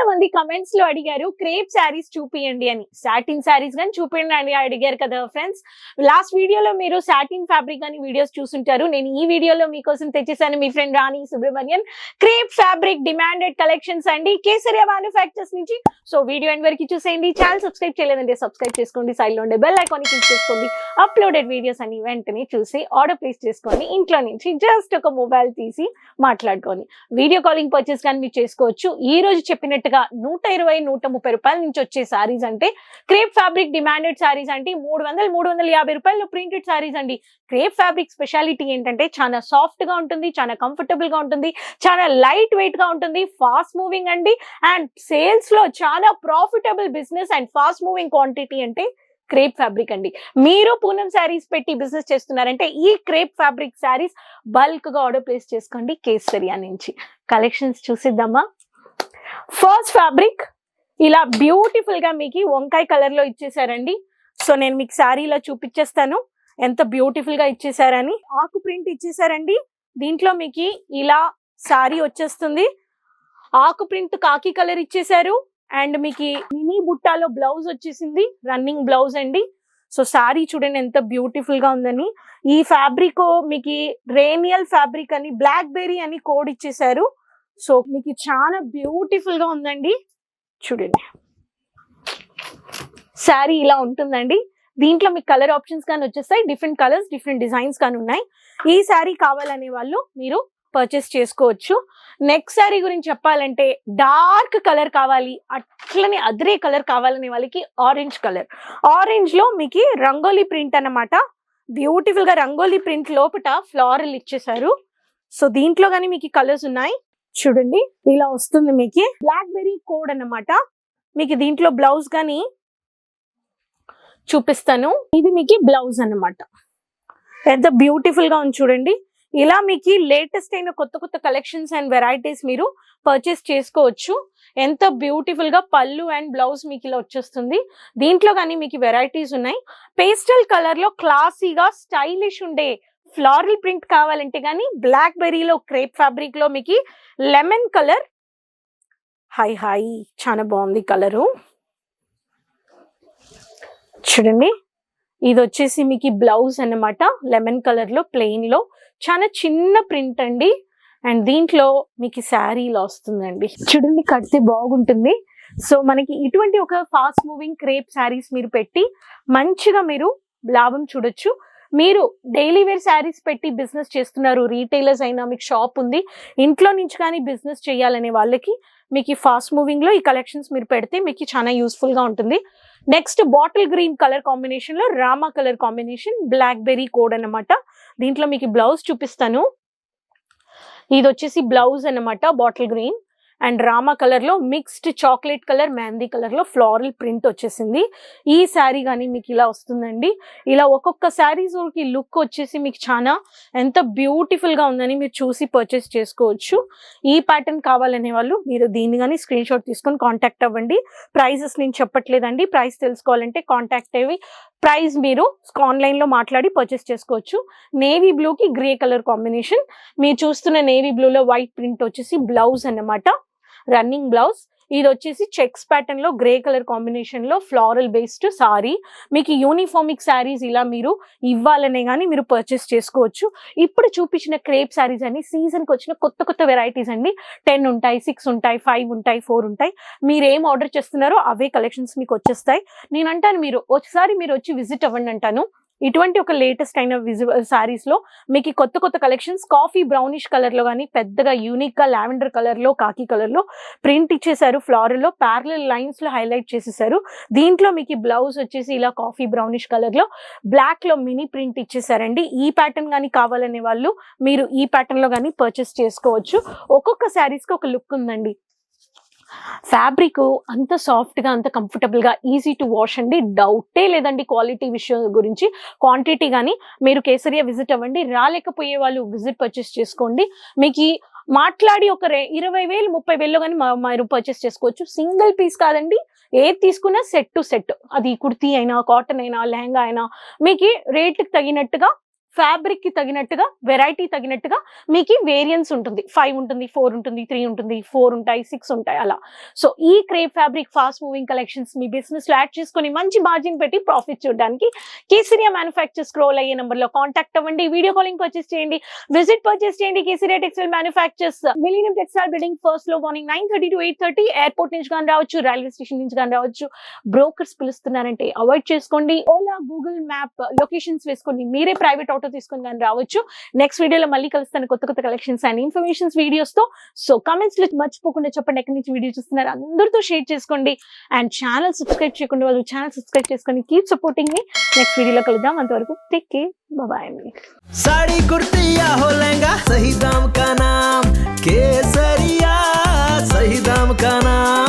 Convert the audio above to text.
చాలా మంది కమెంట్స్లో అడిగారు క్రేప్ శారీస్ చూపియండి అని. సాటిన్ శారీస్ కానీ చూపించండి అని అడిగారు కదా ఫ్రెండ్స్ లాస్ట్ వీడియోలో మీరు సాటిన్ ఫ్యాబ్రిక్ అని వీడియోస్ చూసుంటారు. నేను ఈ వీడియోలో మీకోసం తెచ్చేసాను మీ friend Rani Subrahmanyan. Crepe fabric demanded collections అండి కేసరియా మ్యానుఫ్యాక్చర్స్ నుంచి. సో వీడియో ఎండ్ వరకు చూసేయండి. ఛానల్ సబ్స్క్రైబ్ చేయలేదంటే సబ్స్క్రైబ్ చేసుకోండి. సైడ్లో ఉండే బెల్ ఐకాన్ క్లిక్ చేసుకోండి. అప్లోడెడ్ వీడియోస్ అని వెంటనే చూసి ఆర్డర్ ప్లేస్ చేసుకోండి ఇంట్లో నుంచి జస్ట్ ఒక మొబైల్ తీసి మాట్లాడుకొని. వీడియో కాలింగ్ పర్చేస్ కానీ మీరు చేసుకోవచ్చు. ఈ రోజు చెప్పినట్టు చెప్పినట్టుగా నూట ఇరవై నూట ముప్పై రూపాయల నుంచి వచ్చే సారీస్ అంటే క్రేప్ ఫ్యాబ్రిక్ డిమాండెడ్ సారీస్ అంటే మూడు వందల మూడు వందల యాభై రూపాయలు ప్రింటెడ్ సారీస్ అండి. క్రేప్ ఫ్యాబ్రిక్ స్పెషాలిటీ ఏంటంటే చాలా సాఫ్ట్గా ఉంటుంది చాలా కంఫర్టబుల్గా ఉంటుంది చాలా లైట్ వెయిట్గా ఉంటుంది ఫాస్ట్ మూవింగ్ అండి. అండ్ సేల్స్లో చాలా profitable business and fast moving quantity అంటే క్రేప్ ఫ్యాబ్రిక్ అండి. మీరు పూనం శారీస్ పెట్టి బిజినెస్ చేస్తున్నారంటే ఈ క్రేప్ ఫ్యాబ్రిక్ శారీస్ బల్క్గా ఆర్డర్ ప్లేస్ చేసుకోండి కేసరియా నుంచి కలెక్షన్స్ చూసిద్దామా? ఫస్ట్ ఫ్యాబ్రిక్ ఇలా బ్యూటిఫుల్గా మీకు వంకాయ కలర్లో ఇచ్చేసారండి సో నేను మీకు శారీలో చూపించేస్తాను ఎంత బ్యూటిఫుల్గా ఇచ్చేసారని ఆకు ప్రింట్ ఇచ్చేసారండి దీంట్లో మీకు ఇలా శారీ వచ్చేస్తుంది. ఆకు ప్రింట్ కాకి కలర్ ఇచ్చేసారు అండ్ మీకు మినీ బుట్టాలో బ్లౌజ్ వచ్చేసింది. రన్నింగ్ బ్లౌజ్ అండి. సో శారీ చూడండి ఎంత బ్యూటిఫుల్గా ఉందని. ఈ ఫ్యాబ్రిక్ మీకు రేనియల్ ఫ్యాబ్రిక్ అని బ్లాక్ బెర్రీ అని కోడ్ ఇచ్చేసారు సో మీకు చాలా బ్యూటిఫుల్గా ఉందండి. చూడండి. శారీ ఇలా ఉంటుందండి. దీంట్లో మీకు కలర్ ఆప్షన్స్ కానీ వచ్చేస్తాయి. డిఫరెంట్ కలర్స్ డిఫరెంట్ డిజైన్స్ కానీ ఉన్నాయి. ఈ శారీ కావాలనే వాళ్ళు మీరు పర్చేస్ చేసుకోవచ్చు. నెక్స్ట్ శారీ గురించి చెప్పాలంటే డార్క్ కలర్ కావాలి. అట్లనే అదరే కలర్ కావాలనే వాళ్ళకి ఆరెంజ్ కలర్ ఆరెంజ్లో మీకు రంగోలీ ప్రింట్ అన్నమాట. బ్యూటిఫుల్గా రంగోలీ ప్రింట్ లోపట ఫ్లారల్ ఇచ్చేసారు సో దీంట్లో కానీ మీకు కలర్స్ ఉన్నాయి. చూడండి ఇలా వస్తుంది మీకు. బ్లాక్ బెర్రీ కోడ్ అన్నమాట. మీకు దీంట్లో బ్లౌజ్ కానీ చూపిస్తాను. ఇది మీకు బ్లౌజ్ అన్నమాట. ఎంత బ్యూటిఫుల్గా ఉంది చూడండి. ఇలా మీకు లేటెస్ట్ అయిన కొత్త కొత్త కలెక్షన్స్ అండ్ వెరైటీస్ మీరు పర్చేస్ చేసుకోవచ్చు. ఎంత బ్యూటిఫుల్గా పళ్ళు అండ్ బ్లౌజ్ మీకు ఇలా వచ్చేస్తుంది. దీంట్లో కానీ మీకు వెరైటీస్ ఉన్నాయి. పేస్టల్ కలర్లో క్లాసీగా స్టైలిష్ ఉండే ఫ్లారల్ ప్రింట్ కావాలంటే కానీ బ్లాక్ బెర్రీలో క్రేప్ ఫ్యాబ్రిక్లో మీకు లెమన్ కలర్ హై హై చాలా బాగుంది కలరు. చూడండి ఇది వచ్చేసి మీకు బ్లౌజ్ అన్నమాట. లెమన్ కలర్లో ప్లెయిన్లో. చాలా చిన్న ప్రింట్ అండి. అండ్ దీంట్లో మీకు శారీలు వస్తుందండి చూడండి కడితే బాగుంటుంది. సో మనకి ఇటువంటి ఒక ఫాస్ట్ మూవింగ్ క్రేప్ శారీస్ మీరు పెట్టి మంచిగా మీరు లాభం చూడొచ్చు. మీరు డైలీ వేర్ శారీస్ పెట్టి బిజినెస్ చేస్తున్నారు. రీటైలర్స్ అయినా మీకు షాప్ ఉంది. ఇంట్లో నుంచి కానీ బిజినెస్ చేయాలనే వాళ్ళకి మీకు ఈ ఫాస్ట్ మూవింగ్లో ఈ కలెక్షన్స్ మీరు పెడితే మీకు చాలా యూస్ఫుల్గా ఉంటుంది. నెక్స్ట్ బాటిల్ గ్రీన్ కలర్ కాంబినేషన్లో Rama colour combination black berry code అన్నమాట. దీంట్లో మీకు బ్లౌజ్ చూపిస్తాను. ఇది వచ్చేసి బ్లౌజ్ అన్నమాట బాటిల్ గ్రీన్ అండ్ రామా కలర్లో మిక్స్డ్ చాక్లెట్ కలర్ మెహందీ కలర్లో ఫ్లోరల్ ప్రింట్ వచ్చేసింది. ఈ శారీ కానీ మీకు ఇలా వస్తుందండి. ఇలా ఒక్కొక్క శారీస్కి లుక్ వచ్చేసి మీకు చాలా ఎంత బ్యూటిఫుల్గా ఉందని మీరు చూసి పర్చేస్ చేసుకోవచ్చు. ఈ ప్యాటర్న్ కావాలనే వాళ్ళు మీరు దీన్ని కానీ స్క్రీన్ షాట్ తీసుకొని కాంటాక్ట్ అవ్వండి. ప్రైజెస్ నేను చెప్పట్లేదండి. ప్రైస్ తెలుసుకోవాలంటే కాంటాక్ట్ అయ్యి ప్రైస్ మీరు ఆన్లైన్లో మాట్లాడి పర్చేస్ చేసుకోవచ్చు. నేవీ బ్లూ కి గ్రే కలర్ కాంబినేషన్ మీరు చూస్తున్న నేవీ బ్లూ లో వైట్ ప్రింట్ వచ్చేసి బ్లౌజ్ అన్నమాట. Running blouse. ఇది వచ్చేసి చెక్స్ ప్యాటర్న్లో గ్రే కలర్ కాంబినేషన్లో ఫ్లారల్ బేస్డ్ సారీ మీకు యూనిఫామిక్ శారీస్ ఇలా మీరు ఇవ్వాలనే కానీ మీరు పర్చేస్ చేసుకోవచ్చు. ఇప్పుడు చూపించిన క్రేప్ శారీస్ అన్ని సీజన్కి వచ్చిన కొత్త కొత్త వెరైటీస్ అండి. టెన్ ఉంటాయి సిక్స్ ఉంటాయి ఫైవ్ ఉంటాయి ఫోర్ ఉంటాయి. మీరు ఏం ఆర్డర్ చేస్తున్నారో అవే కలెక్షన్స్ మీకు వచ్చేస్తాయి. నేను అంటాను మీరు ఒకసారి మీరు వచ్చి విజిట్ అవ్వండి అంటాను. ఇటువంటి ఒక లేటెస్ట్ అయిన విజువల్ సారీస్లో మీకు ఈ కొత్త కొత్త కలెక్షన్స్ కాఫీ బ్రౌనిష్ కలర్లో కానీ పెద్దగా యూనిక్గా లావెండర్ కలర్లో కాకి కలర్లో ప్రింట్ ఇచ్చేసారు ఫ్లారల్లో ప్యారలల్ లైన్స్లో హైలైట్ చేసేసారు దీంట్లో మీకు బ్లౌజ్ వచ్చేసి ఇలా కాఫీ బ్రౌనిష్ కలర్లో బ్లాక్లో మినీ ప్రింట్ ఇచ్చేసారండి ఈ ప్యాటర్న్ కానీ కావాలనే వాళ్ళు మీరు ఈ ప్యాటర్న్లో కానీ పర్చేస్ చేసుకోవచ్చు. ఒక్కొక్క శారీస్కి ఒక లుక్ ఉందండి. ఫ్యాబ్రిక్ అంత సాఫ్ట్గా అంత కంఫర్టబుల్గా ఈజీ టు వాష్ అండి. డౌటే లేదండి క్వాలిటీ విషయం గురించి. క్వాంటిటీ కానీ మీరు కేసరియా విజిట్ అవ్వండి. రాలేకపోయే వాళ్ళు విజిట్ పర్చేస్ చేసుకోండి. మీకు మాట్లాడి ఒక ఇరవై వేలు ముప్పై వేలు కానీ మీరు పర్చేస్ చేసుకోవచ్చు. సింగిల్ పీస్ కాదండి. ఏది తీసుకున్నా సెట్ టు సెట్ అది కుర్తీ అయినా కాటన్ అయినా లెహంగా అయినా మీకు రేట్కి తగినట్టుగా ఫ్యాబ్రిక్కి తగినట్టుగా వెరైటీ తగినట్టుగా మీకు వేరియన్స్ ఉంటుంది. ఫైవ్ ఉంటుంది ఫోర్ ఉంటుంది త్రీ ఉంటుంది ఫోర్ ఉంటాయి సిక్స్ ఉంటాయి అలా. సో ఈ crepe fabric fast moving collections మీ బిజినెస్లో యాడ్ చేసుకొని మంచి మార్జిన్ పెట్టి ప్రాఫిట్ చూడడానికి కేసరియా మ్యానుఫ్యాక్చర్ స్క్రోల్ అయ్యే నెంబర్లో కాంటాక్ట్ అవ్వండి. వీడియో కాలింగ్ పర్చేస్ చేయండి. విజిట్ పర్చేస్ చేయండి Kesariya textile manufacturers. Millennium textile building ఫస్ట్లో morning nine thirty to eight thirty airport నుంచి కానీ రావచ్చు రైల్వే స్టేషన్ నుంచి కానీ రావచ్చు. బ్రోకర్స్ పిలుస్తున్నారంటే అవాయిడ్ చేసుకోండి. ఓలా గూగుల్ మ్యాప్ లొకేషన్స్ వేసుకోండి మీరే ప్రైవేట్ ఆటో తీసుకొని కానీ రావచ్చు నెక్స్ట్ వీడియోలో మళ్ళీ కలుస్తాను కొత్త కొత్త కలెక్షన్స్ అండ్ ఇన్ఫర్మేషన్స్ వీడియోస్ తో సో కామెంట్స్ లో మర్చిపోకుండా చెప్పండి ఎక్కడి నుంచి వీడియో చూస్తున్నారు అందరితో షేర్ చేసుకోండి అండ్ ఛానల్ సబ్స్క్రైబ్ చేయకుండా వాళ్ళు ఛానల్ సబ్స్క్రైబ్ చేసుకొని కీప్ సపోర్టింగ్ మీ నెక్స్ట్ వీడియోలో కలుద్దాం అంతవరకు టేక్ కేర్ బాయ్ అండి साड़ी कुर्ती या हो लहंगा सही दाम का नाम केसरिया सही दाम का नाम केसरिया